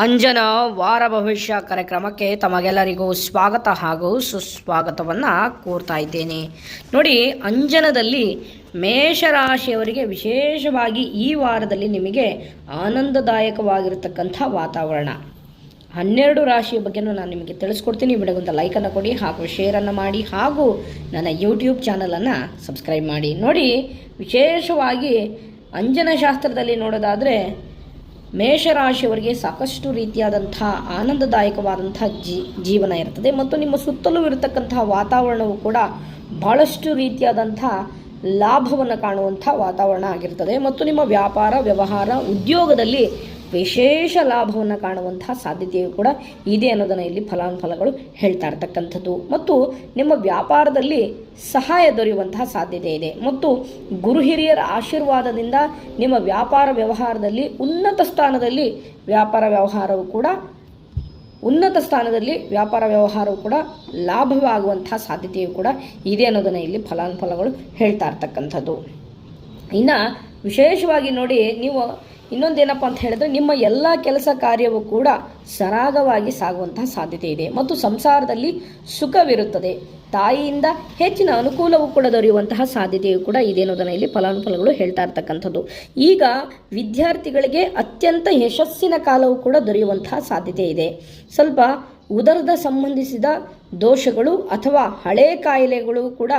ಅಂಜನ ವಾರ ಭವಿಷ್ಯ ಕಾರ್ಯಕ್ರಮಕ್ಕೆ ತಮಗೆಲ್ಲರಿಗೂ ಸ್ವಾಗತ ಹಾಗೂ ಸುಸ್ವಾಗತವನ್ನು ಕೋರ್ತಾ ಇದ್ದೇನೆ. ನೋಡಿ, ಅಂಜನದಲ್ಲಿ ಮೇಷರಾಶಿಯವರಿಗೆ ವಿಶೇಷವಾಗಿ ಈ ವಾರದಲ್ಲಿ ನಿಮಗೆ ಆನಂದದಾಯಕವಾಗಿರತಕ್ಕಂಥ ವಾತಾವರಣ. ಹನ್ನೆರಡು ರಾಶಿಯ ಬಗ್ಗೆನೂ ನಾನು ನಿಮಗೆ ತಿಳಿಸ್ಕೊಡ್ತೀನಿ. ವಿಡಿಯೋಗೊಂದು ಲೈಕನ್ನು ಕೊಡಿ ಹಾಗೂ ಶೇರನ್ನು ಮಾಡಿ ಹಾಗೂ ನನ್ನ ಯೂಟ್ಯೂಬ್ ಚಾನಲನ್ನು ಸಬ್ಸ್ಕ್ರೈಬ್ ಮಾಡಿ. ನೋಡಿ, ವಿಶೇಷವಾಗಿ ಅಂಜನ ಶಾಸ್ತ್ರದಲ್ಲಿ ನೋಡೋದಾದರೆ ಮೇಷರಾಶಿಯವರಿಗೆ ಸಾಕಷ್ಟು ರೀತಿಯಾದಂಥ ಆನಂದದಾಯಕವಾದಂಥ ಜೀ, ಜೀವನ ಇರ್ತದೆ. ಮತ್ತು ನಿಮ್ಮ ಸುತ್ತಲೂ ಇರತಕ್ಕಂತಹ ವಾತಾವರಣವು ಕೂಡ ಬಹಳಷ್ಟು ರೀತಿಯಾದಂಥ ಲಾಭವನ್ನು ಕಾಣುವಂಥ ವಾತಾವರಣ ಆಗಿರ್ತದೆ. ಮತ್ತು ನಿಮ್ಮ ವ್ಯಾಪಾರ, ವ್ಯವಹಾರ, ಉದ್ಯೋಗದಲ್ಲಿ ವಿಶೇಷ ಲಾಭವನ್ನು ಕಾಣುವಂತಹ ಸಾಧ್ಯತೆಯು ಕೂಡ ಇದೆ ಅನ್ನೋದನ್ನು ಇಲ್ಲಿ ಫಲಾನುಫಲಗಳು ಹೇಳ್ತಾ ಇರ್ತಕ್ಕಂಥದ್ದು. ಮತ್ತು ನಿಮ್ಮ ವ್ಯಾಪಾರದಲ್ಲಿ ಸಹಾಯ ದೊರೆಯುವಂತಹ ಸಾಧ್ಯತೆ ಇದೆ. ಮತ್ತು ಗುರು ಹಿರಿಯರ ಆಶೀರ್ವಾದದಿಂದ ನಿಮ್ಮ ವ್ಯಾಪಾರ ವ್ಯವಹಾರದಲ್ಲಿ ಉನ್ನತ ಸ್ಥಾನದಲ್ಲಿ ವ್ಯಾಪಾರ ವ್ಯವಹಾರವು ಕೂಡ, ಉನ್ನತ ಸ್ಥಾನದಲ್ಲಿ ವ್ಯಾಪಾರ ವ್ಯವಹಾರವು ಕೂಡ ಲಾಭವಾಗುವಂತಹ ಸಾಧ್ಯತೆಯು ಕೂಡ ಇದೆ ಅನ್ನೋದನ್ನು ಇಲ್ಲಿ ಫಲಾನುಫಲಗಳು ಹೇಳ್ತಾ ಇರ್ತಕ್ಕಂಥದ್ದು. ಇನ್ನು ವಿಶೇಷವಾಗಿ ನೋಡಿ ನೀವು ಇನ್ನೊಂದೇನಪ್ಪ ಅಂತ ಹೇಳಿದ್ರೆ ನಿಮ್ಮ ಎಲ್ಲ ಕೆಲಸ ಕಾರ್ಯವೂ ಕೂಡ ಸರಾಗವಾಗಿ ಸಾಗುವಂತಹ ಸಾಧ್ಯತೆ ಇದೆ ಮತ್ತು ಸಂಸಾರದಲ್ಲಿ ಸುಖವಿರುತ್ತದೆ. ತಾಯಿಯಿಂದ ಹೆಚ್ಚಿನ ಅನುಕೂಲವೂ ಕೂಡ ದೊರೆಯುವಂತಹ ಸಾಧ್ಯತೆಯು ಕೂಡ ಇದೆ ಅನ್ನೋದನ್ನು ಇಲ್ಲಿ ಫಲಾನುಫಲಗಳು ಹೇಳ್ತಾ ಇರ್ತಕ್ಕಂಥದ್ದು. ಈಗ ವಿದ್ಯಾರ್ಥಿಗಳಿಗೆ ಅತ್ಯಂತ ಯಶಸ್ಸಿನ ಕಾಲವೂ ಕೂಡ ದೊರೆಯುವಂತಹ ಸಾಧ್ಯತೆ ಇದೆ. ಸ್ವಲ್ಪ ಉದರದ ಸಂಬಂಧಿಸಿದ ದೋಷಗಳು ಅಥವಾ ಹಳೆ ಕಾಯಿಲೆಗಳು ಕೂಡ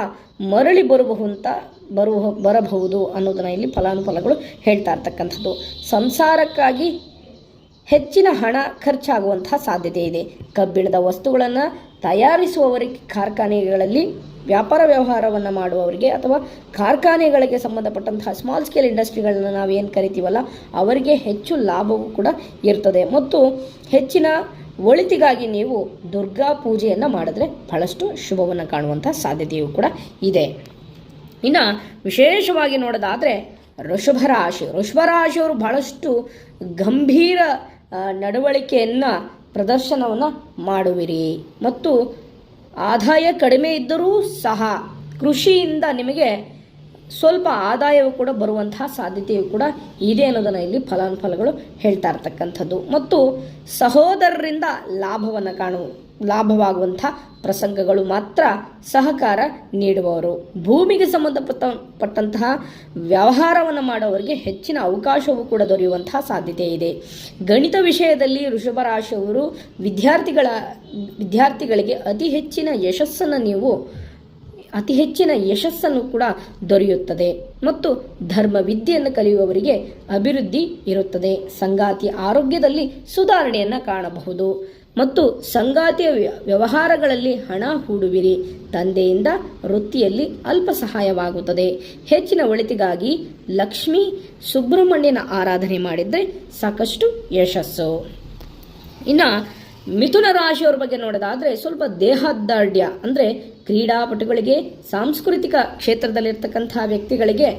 ಮರಳಿ ಬರಬಹುಂತ ಬರುವ ಬರಬಹುದು ಅನ್ನೋದನ್ನು ಇಲ್ಲಿ ಫಲಾನುಫಲಗಳು ಹೇಳ್ತಾ ಇರ್ತಕ್ಕಂಥದ್ದು. ಸಂಸಾರಕ್ಕಾಗಿ ಹೆಚ್ಚಿನ ಹಣ ಖರ್ಚಾಗುವಂತಹ ಸಾಧ್ಯತೆ ಇದೆ. ಕಬ್ಬಿಣದ ವಸ್ತುಗಳನ್ನು ತಯಾರಿಸುವವರಿಗೆ ಕಾರ್ಖಾನೆಗಳಲ್ಲಿ ವ್ಯಾಪಾರ ವ್ಯವಹಾರವನ್ನು ಮಾಡುವವರಿಗೆ ಅಥವಾ ಕಾರ್ಖಾನೆಗಳಿಗೆ ಸಂಬಂಧಪಟ್ಟಂತಹ ಸ್ಮಾಲ್ ಸ್ಕೇಲ್ ಇಂಡಸ್ಟ್ರಿಗಳನ್ನ ನಾವೇನು ಕರಿತೀವಲ್ಲ, ಅವರಿಗೆ ಹೆಚ್ಚು ಲಾಭವೂ ಕೂಡ ಇರ್ತದೆ. ಮತ್ತು ಹೆಚ್ಚಿನ ಒಳಿತಿಗಾಗಿ ನೀವು ದುರ್ಗಾ ಪೂಜೆಯನ್ನು ಮಾಡಿದ್ರೆ ಬಹಳಷ್ಟು ಶುಭವನ್ನು ಕಾಣುವಂಥ ಸಾಧ್ಯತೆಯೂ ಕೂಡ ಇದೆ. ಇನ್ನು ವಿಶೇಷವಾಗಿ ನೋಡೋದಾದರೆ ಋಷಭ ರಾಶಿ. ಋಷಭ ರಾಶಿಯವರು ಬಹಳಷ್ಟು ಗಂಭೀರ ನಡವಳಿಕೆಯನ್ನು, ಪ್ರದರ್ಶನವನ್ನು ಮಾಡುವಿರಿ. ಮತ್ತು ಆದಾಯ ಕಡಿಮೆ ಇದ್ದರೂ ಸಹ ಕೃಷಿಯಿಂದ ನಿಮಗೆ ಸ್ವಲ್ಪ ಆದಾಯವು ಕೂಡ ಬರುವಂತಹ ಸಾಧ್ಯತೆಯು ಕೂಡ ಇದೆ ಅನ್ನೋದನ್ನು ಇಲ್ಲಿ ಫಲಾನುಫಲಗಳು ಹೇಳ್ತಾ ಇರ್ತಕ್ಕಂಥದ್ದು. ಮತ್ತು ಸಹೋದರರಿಂದ ಲಾಭವನ್ನು ಕಾಣುವ, ಲಾಭವಾಗುವಂಥ ಪ್ರಸಂಗಗಳು ಮಾತ್ರ ಸಹಕಾರ ನೀಡುವವರು. ಭೂಮಿಗೆ ಸಂಬಂಧಪಟ್ಟ ಪಟ್ಟಂತಹ ವ್ಯವಹಾರವನ್ನು ಮಾಡೋವರಿಗೆ ಹೆಚ್ಚಿನ ಅವಕಾಶವೂ ಕೂಡ ದೊರೆಯುವಂತಹ ಸಾಧ್ಯತೆ ಇದೆ. ಗಣಿತ ವಿಷಯದಲ್ಲಿ ವೃಷಭ ರಾಶಿಯವರು ವಿದ್ಯಾರ್ಥಿಗಳ, ವಿದ್ಯಾರ್ಥಿಗಳಿಗೆ ಅತಿ ಹೆಚ್ಚಿನ ಯಶಸ್ಸನ್ನು ನೀವು ಅತಿ ಹೆಚ್ಚಿನ ಯಶಸ್ಸನ್ನು ಕೂಡ ದೊರೆಯುತ್ತದೆ ಮತ್ತು ಧರ್ಮ ವಿದ್ಯೆಯನ್ನು ಕಲಿಯುವವರಿಗೆ ಅಭಿವೃದ್ಧಿ ಇರುತ್ತದೆ. ಸಂಗಾತಿ ಆರೋಗ್ಯದಲ್ಲಿ ಸುಧಾರಣೆಯನ್ನು ಕಾಣಬಹುದು. ಮತ್ತು ಸಂಗಾತಿಯ ವ್ಯವಹಾರಗಳಲ್ಲಿ ಹಣ ಹೂಡುವಿರಿ. ತಂದೆಯಿಂದ ವೃತ್ತಿಯಲ್ಲಿ ಅಲ್ಪ ಸಹಾಯವಾಗುತ್ತದೆ ಹೆಚ್ಚಿನ ಒಳಿತಿಗಾಗಿ ಲಕ್ಷ್ಮಿ ಸುಬ್ರಹ್ಮಣ್ಯನ ಆರಾಧನೆ ಮಾಡಿದರೆ ಸಾಕಷ್ಟು ಯಶಸ್ಸು. ಇನ್ನು ಮಿಥುನ ರಾಶಿಯವ್ರ ಬಗ್ಗೆ ನೋಡೋದಾದರೆ ಸ್ವಲ್ಪ ದೇಹದಾರ್ಢ್ಯ ಅಂದರೆ ಕ್ರೀಡಾಪಟುಗಳಿಗೆ, ಸಾಂಸ್ಕೃತಿಕ ಕ್ಷೇತ್ರದಲ್ಲಿರ್ತಕ್ಕಂಥ ವ್ಯಕ್ತಿಗಳಿಗೆ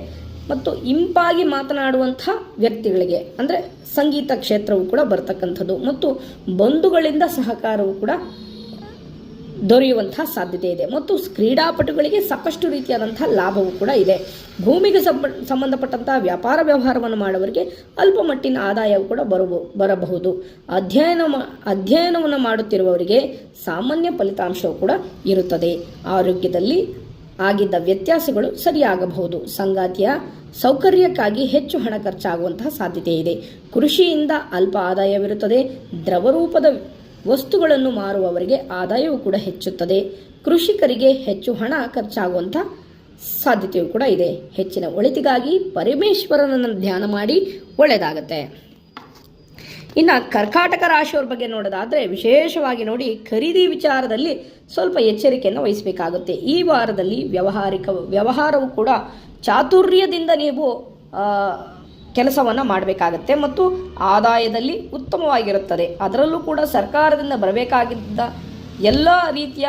ಮತ್ತು ಇಂಪಾಗಿ ಮಾತನಾಡುವಂಥ ವ್ಯಕ್ತಿಗಳಿಗೆ, ಅಂದರೆ ಸಂಗೀತ ಕ್ಷೇತ್ರವು ಕೂಡ ಬರ್ತಕ್ಕಂಥದ್ದು. ಮತ್ತು ಬಂಧುಗಳಿಂದ ಸಹಕಾರವು ಕೂಡ ದೊರೆಯುವಂತಹ ಸಾಧ್ಯತೆ ಇದೆ. ಮತ್ತು ಕ್ರೀಡಾಪಟುಗಳಿಗೆ ಸಾಕಷ್ಟು ರೀತಿಯಾದಂತಹ ಲಾಭವೂ ಕೂಡ ಇದೆ. ಭೂಮಿಗೆ ಸಂಬ, ಸಂಬಂಧಪಟ್ಟಂತಹ ವ್ಯಾಪಾರ ವ್ಯವಹಾರವನ್ನು ಮಾಡುವವರಿಗೆ ಅಲ್ಪ ಮಟ್ಟಿನ ಆದಾಯವು ಕೂಡ ಬರಬ, ಬರಬಹುದು. ಅಧ್ಯಯನ ಅಧ್ಯಯನವನ್ನು ಮಾಡುತ್ತಿರುವವರಿಗೆ ಸಾಮಾನ್ಯ ಫಲಿತಾಂಶವು ಕೂಡ ಇರುತ್ತದೆ. ಆರೋಗ್ಯದಲ್ಲಿ ಆಗಿದ್ದ ವ್ಯತ್ಯಾಸಗಳು ಸರಿಯಾಗಬಹುದು. ಸಂಗಾತಿಯ ಸೌಕರ್ಯಕ್ಕಾಗಿ ಹೆಚ್ಚು ಹಣ ಖರ್ಚಾಗುವಂತಹ ಸಾಧ್ಯತೆ ಇದೆ. ಕೃಷಿಯಿಂದ ಅಲ್ಪ ಆದಾಯವಿರುತ್ತದೆ. ದ್ರವರೂಪದ ವಸ್ತುಗಳನ್ನು ಮಾರುವವರಿಗೆ ಆದಾಯವೂ ಕೂಡ ಹೆಚ್ಚುತ್ತದೆ. ಕೃಷಿಕರಿಗೆ ಹೆಚ್ಚು ಹಣ ಖರ್ಚಾಗುವಂಥ ಸಾಧ್ಯತೆಯು ಕೂಡ ಇದೆ. ಹೆಚ್ಚಿನ ಒಳಿತಿಗಾಗಿ ಪರಮೇಶ್ವರನನ್ನು ಧ್ಯಾನ ಮಾಡಿ ಒಳ್ಳೆಯದಾಗುತ್ತೆ. ಇನ್ನು ಕರ್ಕಾಟಕ ರಾಶಿಯವ್ರ ಬಗ್ಗೆ ನೋಡೋದಾದರೆ ವಿಶೇಷವಾಗಿ ನೋಡಿ ಖರೀದಿ ವಿಚಾರದಲ್ಲಿ ಸ್ವಲ್ಪ ಎಚ್ಚರಿಕೆಯನ್ನು ವಹಿಸಬೇಕಾಗುತ್ತೆ. ಈ ವಾರದಲ್ಲಿ ವ್ಯವಹಾರಿಕ ವ್ಯವಹಾರವು ಕೂಡ ಚಾತುರ್ಯದಿಂದ ನೀವು ಕೆಲಸವನ್ನು ಮಾಡಬೇಕಾಗತ್ತೆ ಮತ್ತು ಆದಾಯದಲ್ಲಿ ಉತ್ತಮವಾಗಿರುತ್ತದೆ. ಅದರಲ್ಲೂ ಕೂಡ ಸರ್ಕಾರದಿಂದ ಬರಬೇಕಾಗಿದ್ದ ಎಲ್ಲ ರೀತಿಯ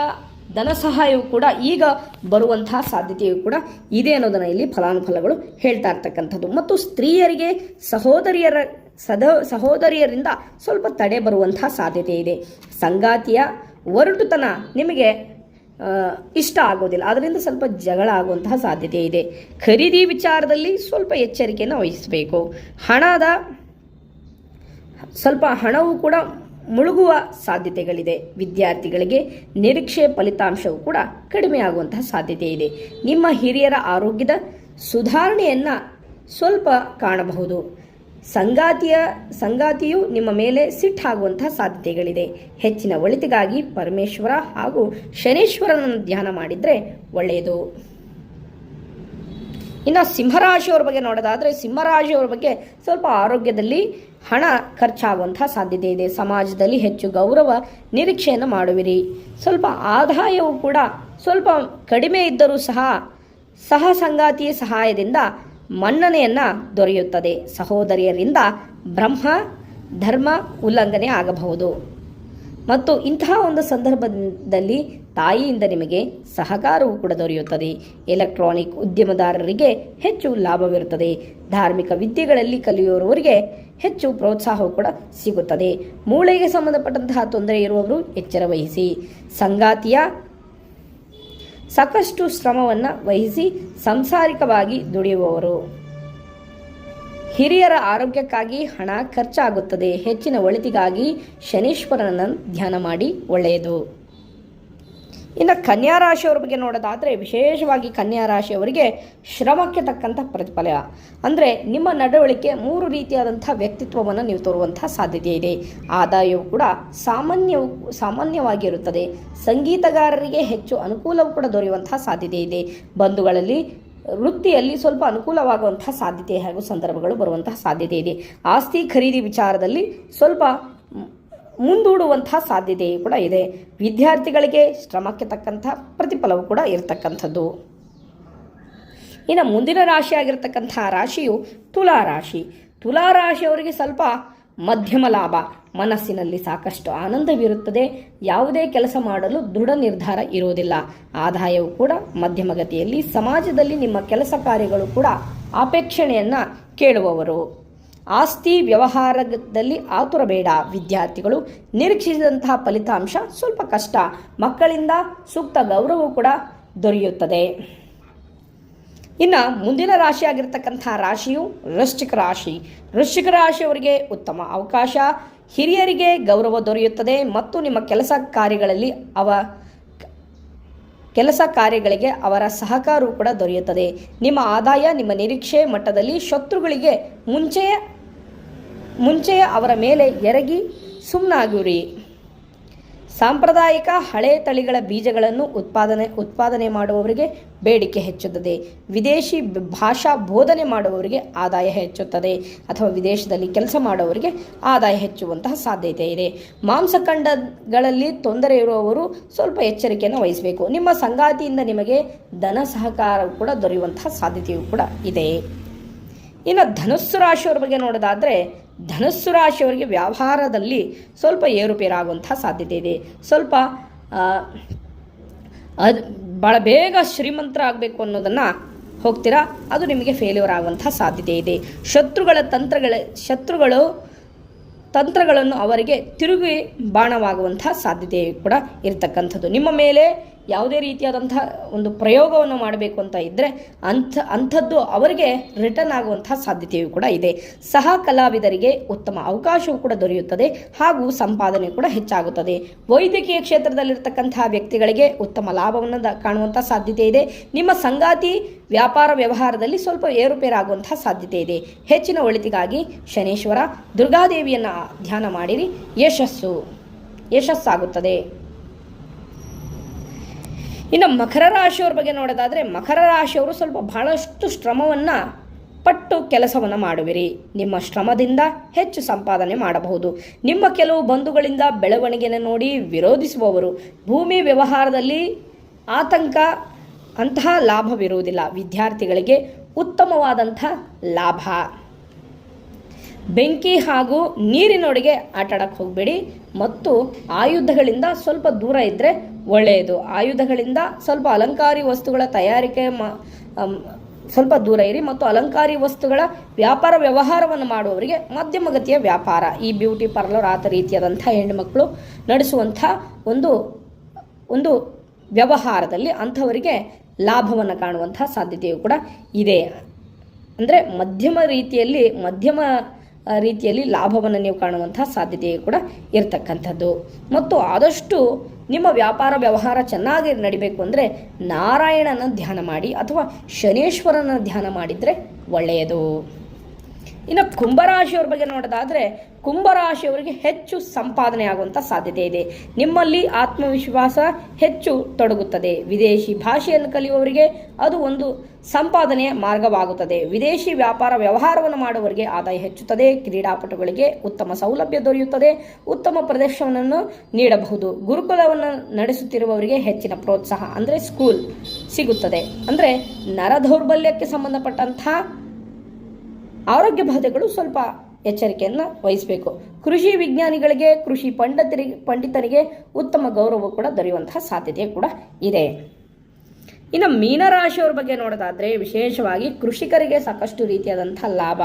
ಧನ ಸಹಾಯವು ಕೂಡ ಈಗ ಬರುವಂತಹ ಸಾಧ್ಯತೆಯು ಕೂಡ ಇದೆ ಅನ್ನೋದನ್ನು ಇಲ್ಲಿ ಫಲಾನುಫಲಗಳು ಹೇಳ್ತಾ ಇರ್ತಕ್ಕಂಥದ್ದು. ಮತ್ತು ಸ್ತ್ರೀಯರಿಗೆ ಸಹೋದರಿಯರ ಸದ ಸಹೋದರಿಯರಿಂದ ಸ್ವಲ್ಪ ತಡೆ ಬರುವಂತಹ ಸಾಧ್ಯತೆ ಇದೆ. ಸಂಗಾತಿಯ ಒರಟುತನ ನಿಮಗೆ ಇಷ್ಟ ಆಗೋದಿಲ್ಲ. ಅದರಿಂದ ಸ್ವಲ್ಪ ಜಗಳ ಆಗುವಂತಹ ಸಾಧ್ಯತೆ ಇದೆ. ಖರೀದಿ ವಿಚಾರದಲ್ಲಿ ಸ್ವಲ್ಪ ಎಚ್ಚರಿಕೆಯನ್ನು ವಹಿಸಬೇಕು. ಹಣದ, ಸ್ವಲ್ಪ ಹಣವು ಕೂಡ ಮುಳುಗುವ ಸಾಧ್ಯತೆಗಳಿದೆ. ವಿದ್ಯಾರ್ಥಿಗಳಿಗೆ ನಿರೀಕ್ಷೆ ಫಲಿತಾಂಶವು ಕೂಡ ಕಡಿಮೆ ಆಗುವಂತಹ ಸಾಧ್ಯತೆ ಇದೆ. ನಿಮ್ಮ ಹಿರಿಯರ ಆರೋಗ್ಯದ ಸುಧಾರಣೆಯನ್ನು ಸ್ವಲ್ಪ ಕಾಣಬಹುದು. ಸಂಗಾತಿಯ, ಸಂಗಾತಿಯು ನಿಮ್ಮ ಮೇಲೆ ಸಿಟ್ಟಾಗುವಂತಹ ಸಾಧ್ಯತೆಗಳಿದೆ. ಹೆಚ್ಚಿನ ಒಳಿತಿಗಾಗಿ ಪರಮೇಶ್ವರ ಹಾಗೂ ಶನೀಶ್ವರನನ್ನು ಧ್ಯಾನ ಮಾಡಿದರೆ ಒಳ್ಳೆಯದು. ಇನ್ನು ಸಿಂಹರಾಶಿಯವರ ಬಗ್ಗೆ ನೋಡೋದಾದರೆ ಸಿಂಹರಾಶಿಯವರ ಬಗ್ಗೆ ಸ್ವಲ್ಪ ಆರೋಗ್ಯದಲ್ಲಿ ಹಣ ಖರ್ಚಾಗುವಂತಹ ಸಾಧ್ಯತೆ ಇದೆ. ಸಮಾಜದಲ್ಲಿ ಹೆಚ್ಚು ಗೌರವ ನಿರೀಕ್ಷೆಯನ್ನು ಮಾಡುವಿರಿ. ಸ್ವಲ್ಪ ಆದಾಯವು ಕೂಡ ಸ್ವಲ್ಪ ಕಡಿಮೆ ಇದ್ದರೂ ಸಹ ಸಹ ಸಂಗಾತಿಯ ಸಹಾಯದಿಂದ ಮನ್ನಣೆಯನ್ನು ದೊರೆಯುತ್ತದೆ. ಸಹೋದರಿಯರಿಂದ ಬ್ರಹ್ಮ, ಧರ್ಮ ಉಲ್ಲಂಘನೆ ಆಗಬಹುದು. ಮತ್ತು ಇಂತಹ ಒಂದು ಸಂದರ್ಭದಲ್ಲಿ ತಾಯಿಯಿಂದ ನಿಮಗೆ ಸಹಕಾರವು ಕೂಡ ದೊರೆಯುತ್ತದೆ. ಎಲೆಕ್ಟ್ರಾನಿಕ್ ಉದ್ಯಮದಾರರಿಗೆ ಹೆಚ್ಚು ಲಾಭವಿರುತ್ತದೆ. ಧಾರ್ಮಿಕ ವಿದ್ಯೆಗಳಲ್ಲಿ ಕಲಿಯುವವರಿಗೆ ಹೆಚ್ಚು ಪ್ರೋತ್ಸಾಹವು ಕೂಡ ಸಿಗುತ್ತದೆ. ಮೂಳೆಗೆ ಸಂಬಂಧಪಟ್ಟಂತಹ ತೊಂದರೆ ಇರುವವರು ಎಚ್ಚರ ವಹಿಸಿ. ಸಂಗಾತಿಯ ಸಾಕಷ್ಟು ಶ್ರಮವನ್ನು ವಹಿಸಿ ಸಂಸಾರಿಕವಾಗಿ ದುಡಿಯುವವರು. ಹಿರಿಯರ ಆರೋಗ್ಯಕ್ಕಾಗಿ ಹಣ ಖರ್ಚಾಗುತ್ತದೆ. ಹೆಚ್ಚಿನ ಒಳಿತಿಗಾಗಿ ಶನೀಶ್ವರನನ್ನು ಧ್ಯಾನ ಮಾಡಿ ಒಳ್ಳೆಯದು. ಇನ್ನು ಕನ್ಯಾ ರಾಶಿಯವ್ರ ಬಗ್ಗೆ ನೋಡೋದಾದರೆ ವಿಶೇಷವಾಗಿ ಕನ್ಯಾ ರಾಶಿಯವರಿಗೆ ಶ್ರಮಕ್ಕೆ ತಕ್ಕಂಥ ಪ್ರತಿಫಲ. ಅಂದರೆ ನಿಮ್ಮ ನಡವಳಿಕೆ ಮೂರು ರೀತಿಯಾದಂಥ ವ್ಯಕ್ತಿತ್ವವನ್ನು ನೀವು ತೋರುವಂಥ ಸಾಧ್ಯತೆ ಇದೆ. ಆದಾಯವು ಕೂಡ ಸಾಮಾನ್ಯ ಸಾಮಾನ್ಯವಾಗಿರುತ್ತದೆ. ಸಂಗೀತಗಾರರಿಗೆ ಹೆಚ್ಚು ಅನುಕೂಲವು ಕೂಡ ದೊರೆಯುವಂಥ ಸಾಧ್ಯತೆ ಇದೆ. ಬಂಧುಗಳಲ್ಲಿ, ವೃತ್ತಿಯಲ್ಲಿ ಸ್ವಲ್ಪ ಅನುಕೂಲವಾಗುವಂತಹ ಸಾಧ್ಯತೆ ಹಾಗೂ ಸಂದರ್ಭಗಳು ಬರುವಂತಹ ಸಾಧ್ಯತೆ ಇದೆ. ಆಸ್ತಿ ಖರೀದಿ ವಿಚಾರದಲ್ಲಿ ಸ್ವಲ್ಪ ಮುಂದೂಡುವಂತಹ ಸಾಧ್ಯತೆ ಕೂಡ ಇದೆ. ವಿದ್ಯಾರ್ಥಿಗಳಿಗೆ ಶ್ರಮಕ್ಕೆ ತಕ್ಕಂಥ ಪ್ರತಿಫಲವು ಕೂಡ ಇರತಕ್ಕಂಥದ್ದು. ಇನ್ನು ಮುಂದಿನ ರಾಶಿ ಆಗಿರತಕ್ಕಂಥ ರಾಶಿಯು ತುಲಾ ರಾಶಿ. ತುಲಾ ರಾಶಿಯವರಿಗೆ ಸ್ವಲ್ಪ ಮಧ್ಯಮ ಲಾಭ. ಮನಸ್ಸಿನಲ್ಲಿ ಸಾಕಷ್ಟು ಆನಂದವಿರುತ್ತದೆ. ಯಾವುದೇ ಕೆಲಸ ಮಾಡಲು ದೃಢ ನಿರ್ಧಾರ ಇರುವುದಿಲ್ಲ. ಆದಾಯವು ಕೂಡ ಮಧ್ಯಮಗತಿಯಲ್ಲಿ, ಸಮಾಜದಲ್ಲಿ ನಿಮ್ಮ ಕೆಲಸ ಕಾರ್ಯಗಳು ಕೂಡ ಅಪೇಕ್ಷಣೆಯನ್ನು ಕೇಳುವವರು. ಆಸ್ತಿ ವ್ಯವಹಾರದಲ್ಲಿ ಆತುರ ಬೇಡ. ವಿದ್ಯಾರ್ಥಿಗಳು ನಿರೀಕ್ಷಿಸಿದಂತಹ ಫಲಿತಾಂಶ ಸ್ವಲ್ಪ ಕಷ್ಟ. ಮಕ್ಕಳಿಂದ ಸೂಕ್ತ ಗೌರವ ಕೂಡ ದೊರೆಯುತ್ತದೆ. ಇನ್ನು ಮುಂದಿನ ರಾಶಿ ಆಗಿರ್ತಕ್ಕಂಥ ರಾಶಿಯು ವೃಶ್ಚಿಕ ರಾಶಿ. ವೃಶ್ಚಿಕ ರಾಶಿಯವರಿಗೆ ಉತ್ತಮ ಅವಕಾಶ. ಹಿರಿಯರಿಗೆ ಗೌರವ ದೊರೆಯುತ್ತದೆ ಮತ್ತು ನಿಮ್ಮ ಕೆಲಸ ಕಾರ್ಯಗಳಲ್ಲಿ ಅವ ಕೆಲಸ ಕಾರ್ಯಗಳಿಗೆ ಅವರ ಸಹಕಾರವು ಕೂಡ ದೊರೆಯುತ್ತದೆ. ನಿಮ್ಮ ಆದಾಯ, ನಿಮ್ಮ ನಿರೀಕ್ಷೆ ಮಟ್ಟದಲ್ಲಿ ಶತ್ರುಗಳಿಗೆ ಮುಂಚೆಯೇ ಮುಂಚೆಯೇ ಅವರ ಮೇಲೆ ಎರಗಿ ಸುಮ್ಮನಾಗುರಿ ಸಾಂಪ್ರದಾಯಿಕ ಹಳೆ ತಳಿಗಳ ಬೀಜಗಳನ್ನು ಉತ್ಪಾದನೆ ಉತ್ಪಾದನೆ ಮಾಡುವವರಿಗೆ ಬೇಡಿಕೆ ಹೆಚ್ಚುತ್ತದೆ. ವಿದೇಶಿ ಭಾಷಾ ಬೋಧನೆ ಮಾಡುವವರಿಗೆ ಆದಾಯ ಹೆಚ್ಚುತ್ತದೆ ಅಥವಾ ವಿದೇಶದಲ್ಲಿ ಕೆಲಸ ಮಾಡುವವರಿಗೆ ಆದಾಯ ಹೆಚ್ಚುವಂತಹ ಸಾಧ್ಯತೆ ಇದೆ. ಮಾಂಸಖಂಡಗಳಲ್ಲಿ ತೊಂದರೆ ಇರುವವರು ಸ್ವಲ್ಪ ಎಚ್ಚರಿಕೆಯನ್ನು ವಹಿಸಬೇಕು. ನಿಮ್ಮ ಸಂಗಾತಿಯಿಂದ ನಿಮಗೆ ಧನ ಸಹಕಾರ ಕೂಡ ದೊರೆಯುವಂತಹ ಸಾಧ್ಯತೆಯೂ ಕೂಡ ಇದೆ. ಇನ್ನು ಧನುಸ್ಸು ರಾಶಿಯವರ ಬಗ್ಗೆ ನೋಡೋದಾದರೆ ಧನುಸ್ಸು ರಾಶಿಯವರಿಗೆ ವ್ಯವಹಾರದಲ್ಲಿ ಸ್ವಲ್ಪ ಏರುಪೇರಾಗುವಂಥ ಸಾಧ್ಯತೆ ಇದೆ. ಸ್ವಲ್ಪ ಅದು ಭಾಳ ಬೇಗ ಶ್ರೀಮಂತರಾಗಬೇಕು ಅನ್ನೋದನ್ನು ಹೋಗ್ತೀರಾ? ಅದು ನಿಮಗೆ ಫೇಲ್ಯೂರ್ ಆಗುವಂಥ ಸಾಧ್ಯತೆ ಇದೆ. ಶತ್ರುಗಳ ತಂತ್ರಗಳ, ಶತ್ರುಗಳು ತಂತ್ರಗಳನ್ನು ಅವರಿಗೆ ತಿರುಗಿ ಬಾಣವಾಗುವಂಥ ಸಾಧ್ಯತೆ ಕೂಡ ಇರತಕ್ಕಂಥದ್ದು. ನಿಮ್ಮ ಮೇಲೆ ಯಾವುದೇ ರೀತಿಯಾದಂಥ ಒಂದು ಪ್ರಯೋಗವನ್ನು ಮಾಡಬೇಕು ಅಂತ ಇದ್ದರೆ ಅಂಥ, ಅಂಥದ್ದು ಅವರಿಗೆ ರಿಟರ್ನ್ ಆಗುವಂಥ ಸಾಧ್ಯತೆಯೂ ಕೂಡ ಇದೆ. ಸಹ ಕಲಾವಿದರಿಗೆ ಉತ್ತಮ ಅವಕಾಶವೂ ಕೂಡ ದೊರೆಯುತ್ತದೆ ಹಾಗೂ ಸಂಪಾದನೆ ಕೂಡ ಹೆಚ್ಚಾಗುತ್ತದೆ. ವೈದ್ಯಕೀಯ ಕ್ಷೇತ್ರದಲ್ಲಿರ್ತಕ್ಕಂತಹ ವ್ಯಕ್ತಿಗಳಿಗೆ ಉತ್ತಮ ಲಾಭವನ್ನು ಕಾಣುವಂಥ ಸಾಧ್ಯತೆ ಇದೆ. ನಿಮ್ಮ ಸಂಗಾತಿ ವ್ಯಾಪಾರ ವ್ಯವಹಾರದಲ್ಲಿ ಸ್ವಲ್ಪ ಏರುಪೇರಾಗುವಂತಹ ಸಾಧ್ಯತೆ ಇದೆ. ಹೆಚ್ಚಿನ ಒಳಿತಿಗಾಗಿ ಶನೇಶ್ವರ ದುರ್ಗಾದೇವಿಯನ್ನು ಧ್ಯಾನ ಮಾಡಿರಿ. ಯಶಸ್ಸು, ಯಶಸ್ಸಾಗುತ್ತದೆ. ಇನ್ನು ಮಕರ ರಾಶಿಯವ್ರ ಬಗ್ಗೆ ನೋಡೋದಾದರೆ, ಮಕರ ರಾಶಿಯವರು ಸ್ವಲ್ಪ ಬಹಳಷ್ಟು ಶ್ರಮವನ್ನು ಪಟ್ಟು ಕೆಲಸವನ್ನು ಮಾಡುವಿರಿ. ನಿಮ್ಮ ಶ್ರಮದಿಂದ ಹೆಚ್ಚು ಸಂಪಾದನೆ ಮಾಡಬಹುದು. ನಿಮ್ಮ ಕೆಲವು ಬಂಧುಗಳಿಂದ ಬೆಳವಣಿಗೆಯನ್ನು ನೋಡಿ ವಿರೋಧಿಸುವವರು. ಭೂಮಿ ವ್ಯವಹಾರದಲ್ಲಿ ಆತಂಕ, ಅಂತಹ ಲಾಭವಿರುವುದಿಲ್ಲ. ವಿದ್ಯಾರ್ಥಿಗಳಿಗೆ ಉತ್ತಮವಾದಂಥ ಲಾಭ. ಬೆಂಕಿ ಹಾಗೂ ನೀರಿನೊಳಗೆ ಆಟಾಡಕ್ಕೆ ಹೋಗಬೇಡಿ. ಮತ್ತು ಆಯುಧಗಳಿಂದ ಸ್ವಲ್ಪ ದೂರ ಇದ್ದರೆ ಒಳ್ಳೆಯದು. ಆಯುಧಗಳಿಂದ ಸ್ವಲ್ಪ ಅಲಂಕಾರಿ ವಸ್ತುಗಳ ತಯಾರಿಕೆ ಮಾ ಸ್ವಲ್ಪ ದೂರ ಇರಿ. ಮತ್ತು ಅಲಂಕಾರಿ ವಸ್ತುಗಳ ವ್ಯಾಪಾರ ವ್ಯವಹಾರವನ್ನು ಮಾಡುವವರಿಗೆ ಮಧ್ಯಮಗತಿಯ ವ್ಯಾಪಾರ. ಈ ಬ್ಯೂಟಿ ಪಾರ್ಲರ್ ಆತ ರೀತಿಯಾದಂಥ ಹೆಣ್ಣುಮಕ್ಕಳು ನಡೆಸುವಂಥ ಒಂದು ಒಂದು ವ್ಯವಹಾರದಲ್ಲಿ ಅಂಥವರಿಗೆ ಲಾಭವನ್ನು ಕಾಣುವಂಥ ಸಾಧ್ಯತೆಯು ಕೂಡ ಇದೆ. ಅಂದರೆ ಮಧ್ಯಮ ರೀತಿಯಲ್ಲಿ ಮಧ್ಯಮ ರೀತಿಯಲ್ಲಿ ಲಾಭವನ್ನು ನೀವು ಕಾಣುವಂತಹ ಸಾಧ್ಯತೆ ಕೂಡ ಇರತಕ್ಕಂಥದ್ದು. ಮತ್ತು ಆದಷ್ಟು ನಿಮ್ಮ ವ್ಯಾಪಾರ ವ್ಯವಹಾರ ಚೆನ್ನಾಗಿ ನಡಿಬೇಕು ಅಂದರೆ ನಾರಾಯಣನ ಧ್ಯಾನ ಮಾಡಿ ಅಥವಾ ಶನೇಶ್ವರನ ಧ್ಯಾನ ಮಾಡಿದರೆ ಒಳ್ಳೆಯದು. ಇನ್ನು ಕುಂಭರಾಶಿಯವ್ರ ಬಗ್ಗೆ ನೋಡೋದಾದರೆ ಕುಂಭರಾಶಿಯವರಿಗೆ ಹೆಚ್ಚು ಸಂಪಾದನೆ ಆಗುವಂಥ ಸಾಧ್ಯತೆ ಇದೆ. ನಿಮ್ಮಲ್ಲಿ ಆತ್ಮವಿಶ್ವಾಸ ಹೆಚ್ಚು ತೊಡಗುತ್ತದೆ. ವಿದೇಶಿ ಭಾಷೆಯನ್ನು ಕಲಿಯುವವರಿಗೆ ಅದು ಒಂದು ಸಂಪಾದನೆಯ ಮಾರ್ಗವಾಗುತ್ತದೆ. ವಿದೇಶಿ ವ್ಯಾಪಾರ ವ್ಯವಹಾರವನ್ನು ಮಾಡುವವರಿಗೆ ಆದಾಯ ಹೆಚ್ಚುತ್ತದೆ. ಕ್ರೀಡಾಪಟುಗಳಿಗೆ ಉತ್ತಮ ಸೌಲಭ್ಯ ದೊರೆಯುತ್ತದೆ. ಉತ್ತಮ ಪ್ರದರ್ಶನವನ್ನು ನೀಡಬಹುದು. ಗುರುಕುಲವನ್ನು ನಡೆಸುತ್ತಿರುವವರಿಗೆ ಹೆಚ್ಚಿನ ಪ್ರೋತ್ಸಾಹ ಅಂದರೆ ಸ್ಕೂಲ್ ಸಿಗುತ್ತದೆ. ಅಂದರೆ ನರ ದೌರ್ಬಲ್ಯಕ್ಕೆ ಸಂಬಂಧಪಟ್ಟಂತಹ ಆರೋಗ್ಯ ಬಾಧೆಗಳು ಸ್ವಲ್ಪ ಎಚ್ಚರಿಕೆಯನ್ನು ವಹಿಸಬೇಕು. ಕೃಷಿ ವಿಜ್ಞಾನಿಗಳಿಗೆ, ಕೃಷಿ ಪಂಡಿತರಿಗೆ ಪಂಡಿತರಿಗೆ ಉತ್ತಮ ಗೌರವ ಕೂಡ ದೊರೆಯುವಂತಹ ಸಾಧ್ಯತೆ ಕೂಡ ಇದೆ. ಇನ್ನು ಮೀನರಾಶಿಯವ್ರ ಬಗ್ಗೆ ನೋಡೋದಾದರೆ ವಿಶೇಷವಾಗಿ ಕೃಷಿಕರಿಗೆ ಸಾಕಷ್ಟು ರೀತಿಯಾದಂಥ ಲಾಭ.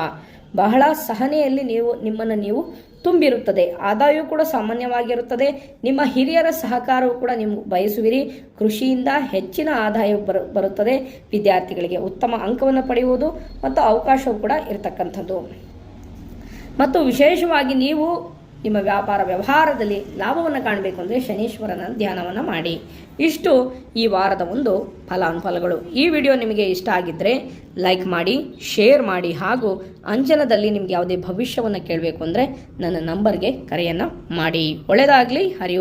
ಬಹಳ ಸಹನೆಯಲ್ಲಿ ನೀವು, ನಿಮ್ಮನ್ನು ನೀವು ತುಂಬಿರುತ್ತದೆ. ಆದಾಯವೂ ಕೂಡ ಸಾಮಾನ್ಯವಾಗಿರುತ್ತದೆ. ನಿಮ್ಮ ಹಿರಿಯರ ಸಹಕಾರವು ಕೂಡ ನಿಮ್ಗೆ ಬಯಸುವಿರಿ. ಕೃಷಿಯಿಂದ ಹೆಚ್ಚಿನ ಆದಾಯ ಬರು, ಬರುತ್ತದೆ. ವಿದ್ಯಾರ್ಥಿಗಳಿಗೆ ಉತ್ತಮ ಅಂಕವನ್ನು ಪಡೆಯುವುದು ಮತ್ತು ಅವಕಾಶವೂ ಕೂಡ ಇರತಕ್ಕಂಥದ್ದು. ಮತ್ತು ವಿಶೇಷವಾಗಿ ನೀವು ನಿಮ್ಮ ವ್ಯಾಪಾರ ವ್ಯವಹಾರದಲ್ಲಿ ಲಾಭವನ್ನು ಕಾಣಬೇಕು ಅಂದರೆ ಶನೀಶ್ವರನ ಧ್ಯಾನವನ್ನು ಮಾಡಿ. ಇಷ್ಟು ಈ ವಾರದ ಒಂದು ಫಲಾನುಫಲಗಳು. ಈ ವಿಡಿಯೋ ನಿಮಗೆ ಇಷ್ಟ ಆಗಿದ್ದರೆ ಲೈಕ್ ಮಾಡಿ, ಶೇರ್ ಮಾಡಿ ಹಾಗೂ ಅಂಜನದಲ್ಲಿ ನಿಮಗೆ ಯಾವುದೇ ಭವಿಷ್ಯವನ್ನು ಕೇಳಬೇಕು ಅಂದರೆ ನನ್ನ ನಂಬರ್ಗೆ ಕರೆಯನ್ನು ಮಾಡಿ. ಒಳ್ಳೆಯದಾಗಲಿ ಹರಿ